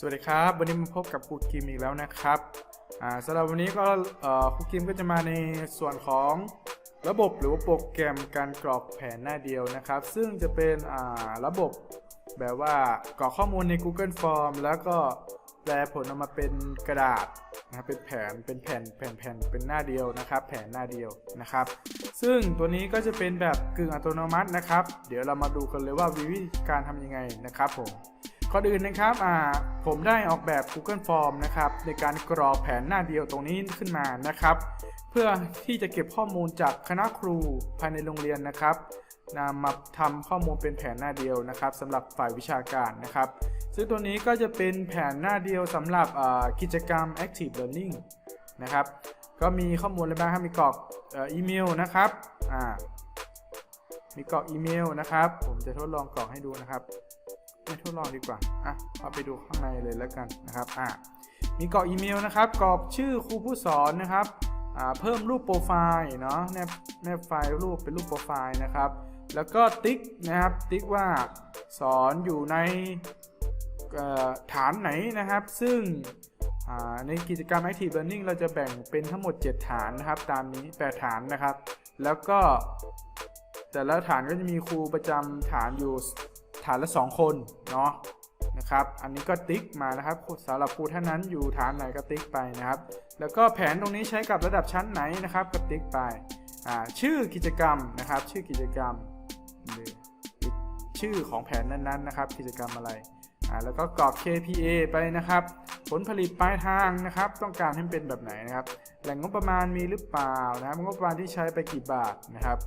สวัสดีครับ วันนี้มาพบกับครูกิมอีกแล้วนะครับสำหรับวันนี้ก็ครูกิมก็จะมาในส่วนของระบบหรือว่าโปรแกรมการกรอกแผนหน้าเดียวนะครับ ซึ่งจะเป็นระบบแบบว่ากรอกข้อมูลใน Google Form แล้วก็แปลผลออกมาเป็นกระดาษนะครับเป็นแผนเป็นแผ่นแผ่นแผ่นเป็นหน้าเดียวนะครับ แผนหน้าเดียวนะครับ ซึ่งตัวนี้ก็จะเป็นแบบกึ่งอัตโนมัตินะครับ เดี๋ยวเรามาดูกันเลยว่าวิธีการทำยังไงนะครับผม ก่อนอื่นนะครับผมได้ออกแบบ Google Form นะครับในการกรอกแผนหน้าเดียวตรงนี้ขึ้นมานะครับ เพื่อที่จะเก็บข้อมูลจากคณะครูภายในโรงเรียนนะครับนำมาทำข้อมูลเป็นแผนหน้าเดียวนะครับสำหรับฝ่ายวิชาการนะครับ ซึ่งตัวนี้ก็จะเป็นแผนหน้าเดียวสำหรับกิจกรรม Active Learning นะครับ ก็มีข้อมูลอะไรบ้างครับมีกรอกเอ่ออีเมลนะครับมีกรอกอีเมลนะครับ ผมจะทดลองกรอกให้ดูนะครับ ไม่ทดลองดีกว่าอะเอาไปดูข้างในเลยแล้วกันนะครับอะมีกรอกอีเมลนะครับกรอกชื่อครูผู้สอนนะครับอ่าเพิ่มรูปโปรไฟล์เนาะแนบแนบไฟล์รูปเป็นรูปโปรไฟล์นะครับ แล้วก็ติ๊กนะครับติ๊กว่าสอนอยู่ในฐานไหนนะครับ ซึ่งในกิจกรรม Active Learning เราจะแบ่งเป็นทั้งหมด 7 ฐานนะครับ ตามนี้8ฐานนะครับ แล้วก็ แต่ละฐานก็จะมีครูประจำฐานอยู่ ฐานละ 2 คนเนาะนะครับ อันนี้ก็ติ๊กมานะครับสำหรับครูท่านนั้นอยู่ฐานไหนก็ติ๊กไปนะครับ แล้วก็แผนตรงนี้ใช้กับระดับชั้นไหนนะครับก็ติ๊กไปชื่อกิจกรรมนะครับ ชื่อกิจกรรมชื่อของแผนนั้นๆนะครับ กิจกรรมอะไรอ่าแล้วก็กรอก KPA ไปนะครับ ผลผลิตปลายทางนะครับ ต้องการให้เป็นแบบไหนนะครับ แหล่งงบประมาณมีหรือเปล่านะครับงบประมาณที่ใช้ไปกี่บาทนะครับ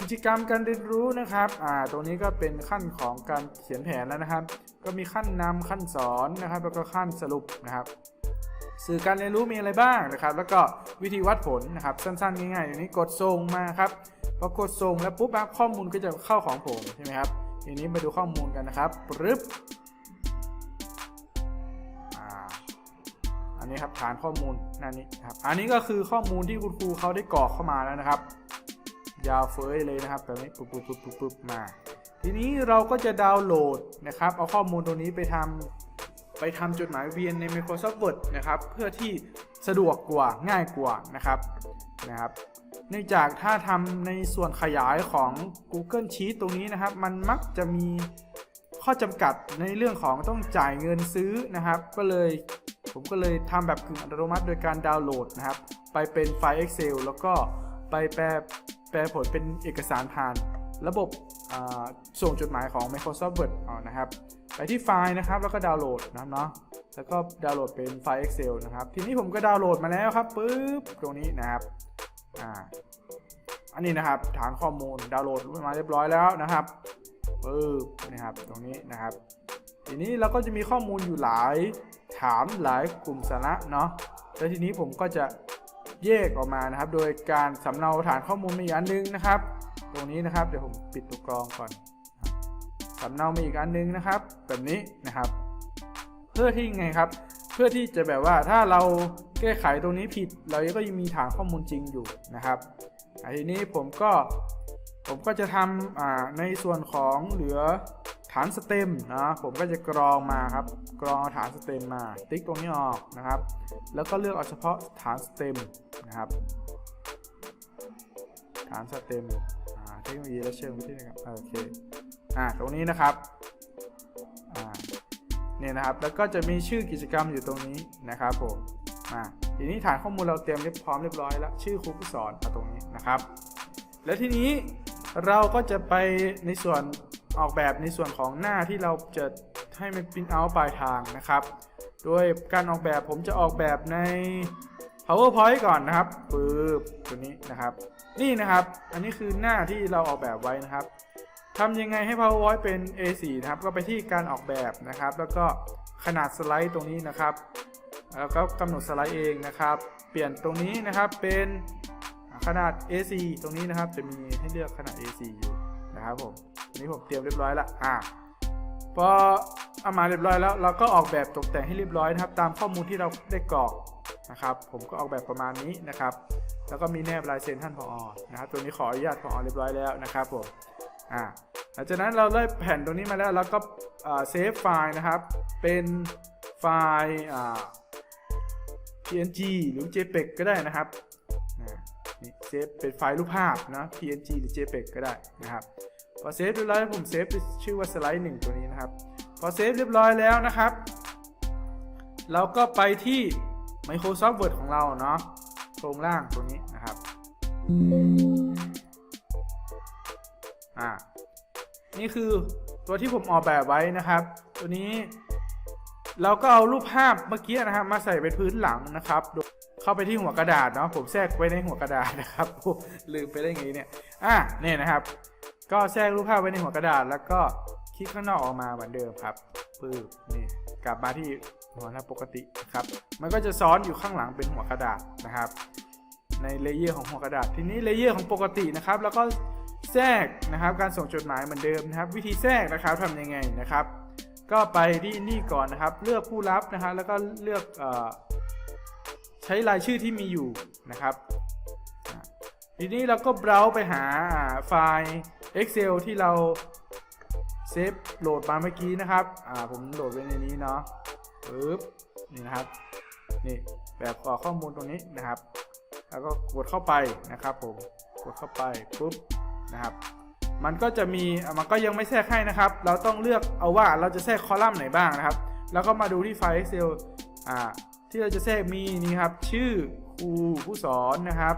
กิจกรรมการเรียนรู้นะครับ อ่า ตรงนี้ก็เป็นขั้นของการเขียนแผนแล้วนะครับ ก็มีขั้นนำขั้นสอนนะครับ แล้วก็ขั้นสรุปนะครับ สื่อการเรียนรู้มีอะไรบ้างนะครับ แล้วก็วิธีวัดผลนะครับ สั้นๆ ง่ายๆอย่างนี้กดส่งมาครับพอกดส่งแล้วปุ๊บข้อมูลก็จะเข้าของผมใช่ไหมครับ ทีนี้มาดูข้อมูลกันนะครับปึ๊บอันนี้ครับฐานข้อมูลนั่นนี้ครับ อันนี้ก็คือข้อมูลที่คุณครูเขาได้กรอกเข้ามาแล้วนะครับ ยาวเฟ้ยเลยนะครับแบบนี้ปุ๊บปุ๊บปุ๊บปุ๊บปุ๊บมา ทีนี้เราก็จะดาวน์โหลดนะครับ เอาข้อมูลตรงนี้ไปทำไปทำจดหมายเวียนใน Microsoft Word นะครับ เพื่อที่สะดวกกว่าง่ายกว่านะครับนะครับเนื่องจากถ้าทำในส่วนขยายของ Google Sheet ตรงนี้นะครับ มันมักจะมีข้อจำกัดในเรื่องของต้องจ่ายเงินซื้อนะครับ ก็เลยผมก็เลยทำแบบกึ่งอัตโนมัติโดยการดาวน์โหลดนะครับ ไปเป็นไฟล์ Excel แล้วก็ไปแปล แปลผลเป็นเอกสารผ่านระบบส่งจดหมายของ Microsoft Word นะครับ ไปที่ไฟล์นะครับ แล้วก็ดาวน์โหลดนะครับเนาะ แล้วก็ดาวน์โหลดเป็นไฟล์ Excel นะครับ ทีนี้ผมก็ดาวน์โหลดมาแล้วครับปึ๊บ ตรงนี้นะครับอ่าอันนี้นะครับ ฐานข้อมูลดาวน์โหลดมาเรียบร้อยแล้วนะครับปึ๊บนะครับ ตรงนี้นะครับ ทีนี้เราก็จะมีข้อมูลอยู่หลายฐานหลายกลุ่มสาระเนาะ แล้วทีนี้ผมก็จะ แยกออกมานะครับ โดยการสำเนาฐานข้อมูลมาอีกอันนึงนะครับ ตรงนี้นะครับเดี๋ยวผมปิดตัวกรองก่อนสำเนามาอีกอันนึงนะครับ แบบนี้นะครับ เพื่อที่ไงครับ เพื่อที่จะแบบว่าถ้าเราแก้ไขตรงนี้ผิด เราก็ยังมีฐานข้อมูลจริงอยู่นะครับทีนี้ผมก็ผมก็จะทำในส่วนของเหลือ ฐานสเต็มนะผมก็จะกรองมาครับ กรองฐานสเต็มมา ติ๊กตรงนี้ออกนะครับ แล้วก็เลือกเอาเฉพาะฐานสเต็มนะครับ ฐานสเต็มอ่าเทคโนโลยีและเชิงวิทยาการโอเคอ่าตรงนี้นะครับอ่าเนี่ยนะครับ แล้วก็จะมีชื่อกิจกรรมอยู่ตรงนี้นะครับผมอ่าทีนี้ฐานข้อมูลเราเตรียมเรียบพร้อมเรียบร้อยแล้วชื่อครูผู้สอนเอาตรงนี้นะครับ แล้วทีนี้เราก็จะไปในส่วน ออกแบบในส่วนของหน้าที่เราจะให้มันพิมพ์เอาปลายทางนะครับ โดยการออกแบบผมจะออกแบบใน powerpoint ก่อนนะครับปึ๊บตัวนี้นะครับ นี่นะครับ อันนี้คือหน้าที่เราออกแบบไว้นะครับทำยังไงให้ powerpoint เป็น A4 นะครับ ก็ไปที่การออกแบบนะครับ แล้วก็ขนาดสไลด์ตรงนี้นะครับ แล้วก็กำหนดสไลด์เองนะครับ เปลี่ยนตรงนี้นะครับเป็นขนาด A4 ตรงนี้นะครับ จะมีให้เลือกขนาด A4 อยู่นะครับผม นี้ผมเตรียมเรียบร้อยแล้วอ่าพอเอามาเรียบร้อยแล้ว เราก็ออกแบบตกแต่งให้เรียบร้อยนะครับ ตามข้อมูลที่เราได้กรอกนะครับ ผมก็ออกแบบประมาณนี้นะครับ แล้วก็มีแนบลายเซ็นท่านผอนะครับ ตัวนี้ขออนุญาตผอเรียบร้อยแล้วนะครับผมอ่าหลังจากนั้นเราได้แผ่นตรงนี้มาแล้วเราก็เซฟไฟล์นะครับ เป็นไฟล์ PNG หรือ JPEG ก็ได้นะครับนี่เซฟเป็นไฟล์รูปภาพนะ PNG หรือ JPEG ก็ได้นะครับ พอเซฟเรียบร้อยผมเซฟชื่อว่าสไลด์หนึ่งตัวนี้นะครับ พอเซฟเรียบร้อยแล้วนะครับ เราก็ไปที่ Microsoft Word ของเราเนาะตรงล่างตรงนี้นะครับอ่านี่คือตัวที่ผมออกแบบไว้นะครับ ตัวนี้เราก็เอารูปภาพเมื่อกี้นะครับ มาใส่เป็นพื้นหลังนะครับโดยเข้าไปที่หัวกระดาษเนาะผมแทรกไว้ในหัวกระดาษนะครับโอ้ลืมไปได้ไงเนี่ยอะเนี่ยนะครับ ก็แทรกรูปภาพไว้ในหัวกระดาษ แล้วก็คลิกข้างนอกออกมาเหมือนเดิมครับปึ๊บนี่กลับมาที่หัวหน้าปกตินะครับ มันก็จะซ้อนอยู่ข้างหลังเป็นหัวกระดาษนะครับ ในเลเยอร์ของหัวกระดาษ ทีนี้เลเยอร์ของปกตินะครับ แล้วก็แทรกนะครับการส่งจดหมายเหมือนเดิมนะครับ วิธีแทรกนะครับทำยังไงนะครับ ก็ไปที่นี่ก่อนนะครับ เลือกผู้รับนะครับแล้วก็เลือกอใช้รายชื่อที่มีอยู่นะครับ ทีนี้เราก็เบราว์ไปหาไฟล์ Excel ที่เราเซฟโหลดมาเมื่อกี้นะครับ อ่า ผมโหลดไว้ในนี้เนาะปึ๊บ นี่นะครับ นี่ แบบกรอข้อมูลตรงนี้นะครับ แล้วก็กดเข้าไปนะครับผม กดเข้าไปปุ๊บนะครับ มันก็จะมี มันก็ยังไม่แทรกให้นะครับ เราต้องเลือกเอาว่าเราจะแทรกคอลัมน์ไหนบ้างนะครับ แล้วก็มาดูที่ไฟล์ Excel อ่า ที่เราจะแทรกมีนี่ครับ ชื่อครูผู้สอนนะครับ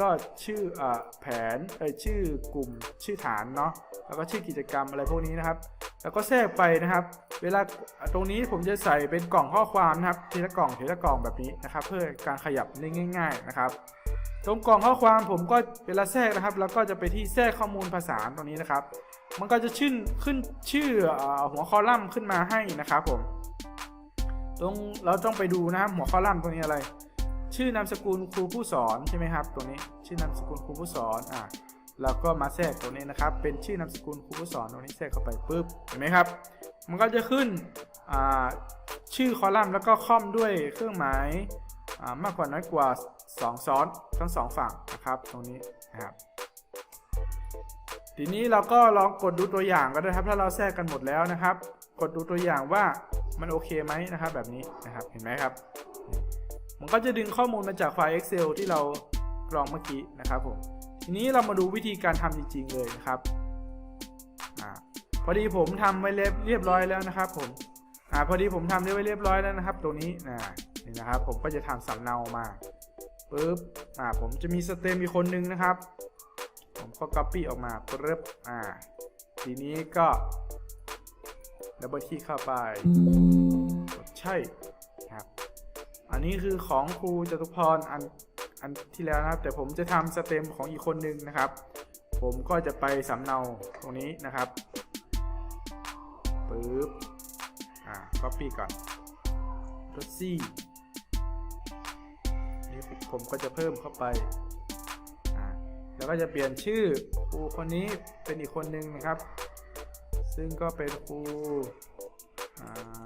ก็ชื่ออแผนเอยชื่อกลุ่มชื่อฐานเนาะแล้วก็ชื่อกิจกรรมอะไรพวกนี้นะครับ แล้วก็แทรกไปนะครับ เวลาตรงนี้ผมจะใส่เป็นกล่องข้อความนะครับทีละกล่องทีละกล่องแบบนี้นะครับ เพื่อการขยับได้ง่าย ๆนะครับ ตรงกล่องข้อความผมก็เวลาแทรกนะครับ แล้วก็จะไปที่แทรกข้อมูลภาษาตรงนี้นะครับ มันก็จะชื่นขึ้นชื่ออหัวคอลัมน์ขึ้นมาให้นะครับผมตรงเราต้องไปดูนะครับหัวคอลัมน์ตรงนี้อะไร ชื่อนามสกุลครูผู้สอนใช่ไหมครับ ตัวนี้ชื่อนามสกุลครูผู้สอนอะแล้วก็มาแทรกตัวนี้นะครับ เป็นชื่อนามสกุลครูผู้สอนตรงนี้แทรกเข้าไปปุ๊บเห็นไหมครับ มันก็จะขึ้นอ่าชื่อคอลัมน์แล้วก็ค่อมด้วยเครื่องหมายอ่ามากกว่าน้อยกว่า 2 ซ้อนทั้งสองฝั่งนะครับตรงนี้นะครับทีนี้เราก็ลองกดดูตัวอย่างก็ได้ครับ ถ้าเราแทรกกันหมดแล้วนะครับ กดดูตัวอย่างว่ามันโอเคไหมนะครับ แบบนี้นะครับเห็นไหมครับ มันก็จะดึงข้อมูลมาจากไฟล์ Excel ที่เรากรองเมื่อกี้นะครับผม ทีนี้เรามาดูวิธีการทำจริง ๆ เลยนะครับอพอดีผมทำไว้เรียบร้อยแล้วนะครับผมอพอดีผมทำไว้เรียบร้อยแล้วนะครับตัวนี้นะนี่นะครับ ผมก็จะทำสำเนามาปุ๊บอ่าผมจะมีสเต็มอีกคนนึงนะครับ ผมก็ copy ออกมาปุ๊บอ่า ทีนี้ก็ดับเบิลคลิกเข้าไป ใช่ อันนี้คือของครูจตุพรอันอันที่แล้วนะครับ แต่ผมจะทำสเต็มของอีกคนนึงนะครับ ผมก็จะไปสำเนาตรงนี้นะครับปึ๊บอ่า copy ก่อนลดซี่นี่ผมก็จะเพิ่มเข้าไปอ่าแล้วก็จะเปลี่ยนชื่อครูคนนี้เป็นอีกคนนึงนะครับ ซึ่งก็เป็นครูอ่า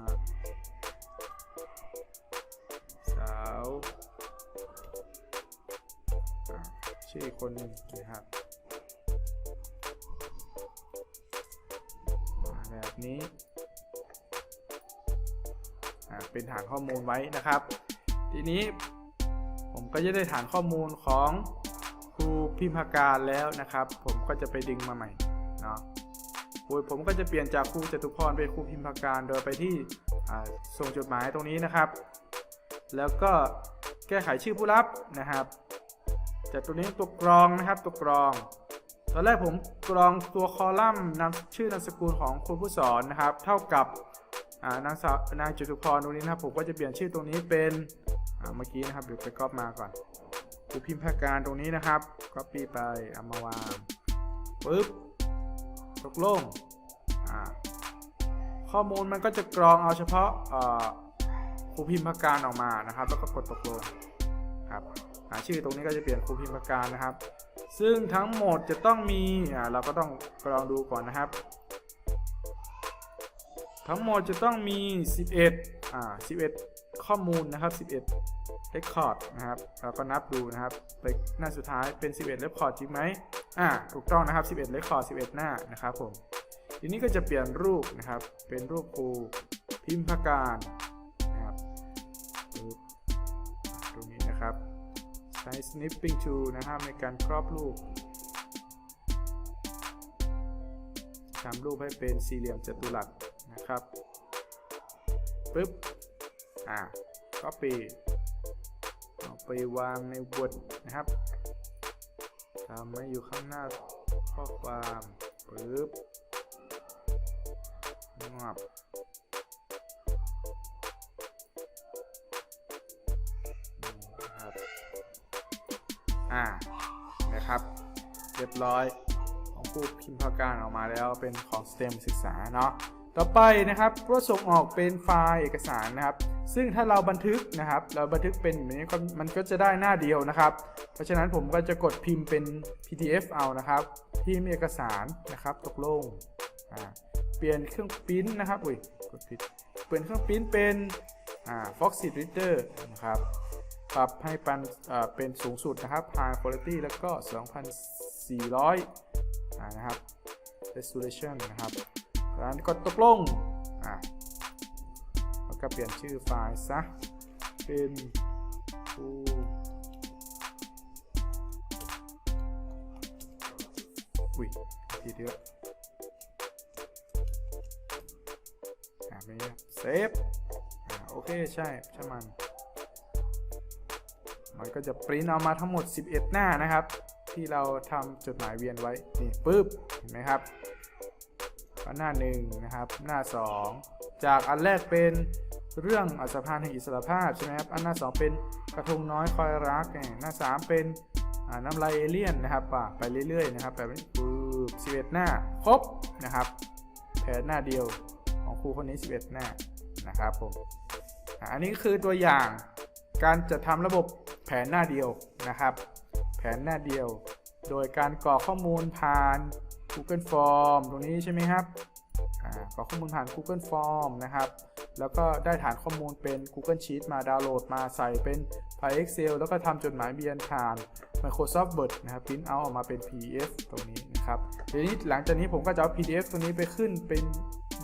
าชื่อีกคนหนึ่งนะครับแบบนี้อ่าเป็นฐานข้อมูลไว้นะครับ ทีนี้ผมก็จะได้ฐานข้อมูลของครูพิมพาการแล้วนะครับ ผมก็จะไปดึงมาใหม่เนาะโดยผมก็จะเปลี่ยนจากครูจตุพรเป็นครูพิมพาการโดยไปที่อ่าส่งจดหมายตรงนี้นะครับ แล้วก็แก้ไขชื่อผู้รับนะครับ จากตัวนี้ตัวกรองนะครับตัวกรอง ตอนแรกผมกรองตัวคอลัมน์นามชื่อนามสกุลของครูผู้สอนนะครับ เท่ากับนางสาวนางจตุพรตรงนี้นะครับผมก็จะเปลี่ยนชื่อตรงนี้เป็นเมื่อกี้นะครับเดี๋ยวไปก๊อปมาก่อนครูพิมพ์ภาการตรงนี้นะครับก๊อปปี้ไปเอามาวางปึ๊บตกลงข้อมูลมันก็จะกรองเอาเฉพาะครูพิมพ์ประการออกมานะครับ แล้วก็กดตกลงครับ หาชื่อตรงนี้ก็จะเปลี่ยนครูพิมพ์ประการนะครับ ซึ่งทั้งหมดจะต้องมีอ่าเราก็ต้องกรองดูก่อนนะครับ ทั้งหมดจะต้องมี 11อ่า11 ข้อมูลนะครับ 11 record นะครับเราก็นับดูนะครับไปหน้าสุดท้ายเป็น 11 record จริงไหมอ่าถูกต้องนะครับ 11 record 11 หน้านะครับผมทีนี้ก็จะเปลี่ยนรูปนะครับ เป็นรูปครูพิมพ์ประกา ช้ snipping tool นะครับในการครอบรูปทำรูปให้เป็นสี่เหลี่ยมจัตุรัสนะครับปึ๊บอ่า copy เอาไปวางใน Word นะครับทำให้อยู่ข้างหน้าข้อความปึ๊บงอบ ร้อยของผู้พิมพ์พาการออกมาแล้วเป็นของ STEM ศึกษาเนาะต่อไปนะครับก็ส่งออกเป็นไฟล์เอกสารนะครับ ซึ่งถ้าเราบันทึกนะครับ เราบันทึกเป็นแบบนี้มันก็จะได้หน้าเดียวนะครับ เพราะฉะนั้นผมก็จะกดพิมพ์เป็น PDF เอานะครับ พิมพ์เอกสารนะครับ ตกลงอ่าเปลี่ยนเครื่องปริ้นนะครับอุ้ยกดผิดเปลี่ยนเครื่องปริ้นเป็นอ่า Foxy Reader นะครับปรับให้ปันเป็นสูงสุดนะครับ High Quality แล้วก็2,400านะครับ Resolution นะครับจากนั้นกดตกลงอ่าแล้วก็เปลี่ยนชื่อไฟล์ซะ เป็นฟูอุ้ยทีเดียวอ่าไม่เซฟอ่าโอเค ใช่ใช่มัน มันก็จะปริ้นเอามาทั้งหมด 11 หน้านะครับ ที่เราทำจดหมายเวียนไว้นี่ปุ๊บเห็นไหมครับหน้าหนึ่งนะครับ หน้า 2 จากอันแรกเป็นเรื่องอัศพานแห่งอิสรภาพใช่ไหมครับอันหน้า 2 เป็นกระทงน้อยคอยรักเนี่ยหน้า 3 เป็นน้ำลายเอเลี่ยนนะครับไปเรื่อยๆนะครับแบบนี้ปุ๊บ11หน้าครบนะครับแผนหน้าเดียวของครูคนนี้ 11 หน้านะครับผมอันนี้คือตัวอย่างการจะทำระบบแผนหน้าเดียวนะครับ ผนหน้าเดียว โดยการกรอกข้อมูลผ่าน Google Form ตรงนี้ใช่ไหมครับกรอกข้อมูลผ่าน Google Form นะครับ แล้วก็ได้ฐานข้อมูลเป็น Google Sheet มาดาวน์โหลดมาใส่เป็นไฟล์ Excel แล้วก็ทำจดหมายเบียนผ่าน Microsoft Word นะครับ print out ออกมาเป็น PDF ตรงนี้นะครับทีนี้หลังจากนี้ผมก็จะเอา PDF ตัวนี้ไปขึ้นเป็น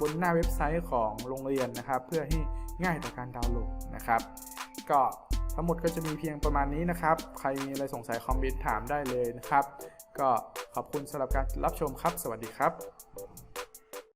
บนหน้าเว็บไซต์ของโรงเรียนนะครับ เพื่อให้ง่ายต่อการดาวน์โหลดนะครับ ก็ ทั้งหมดก็จะมีเพียงประมาณนี้นะครับ ใครมีอะไรสงสัยคอมเมนต์ถามได้เลยนะครับ ก็ขอบคุณสำหรับการรับชมครับ สวัสดีครับ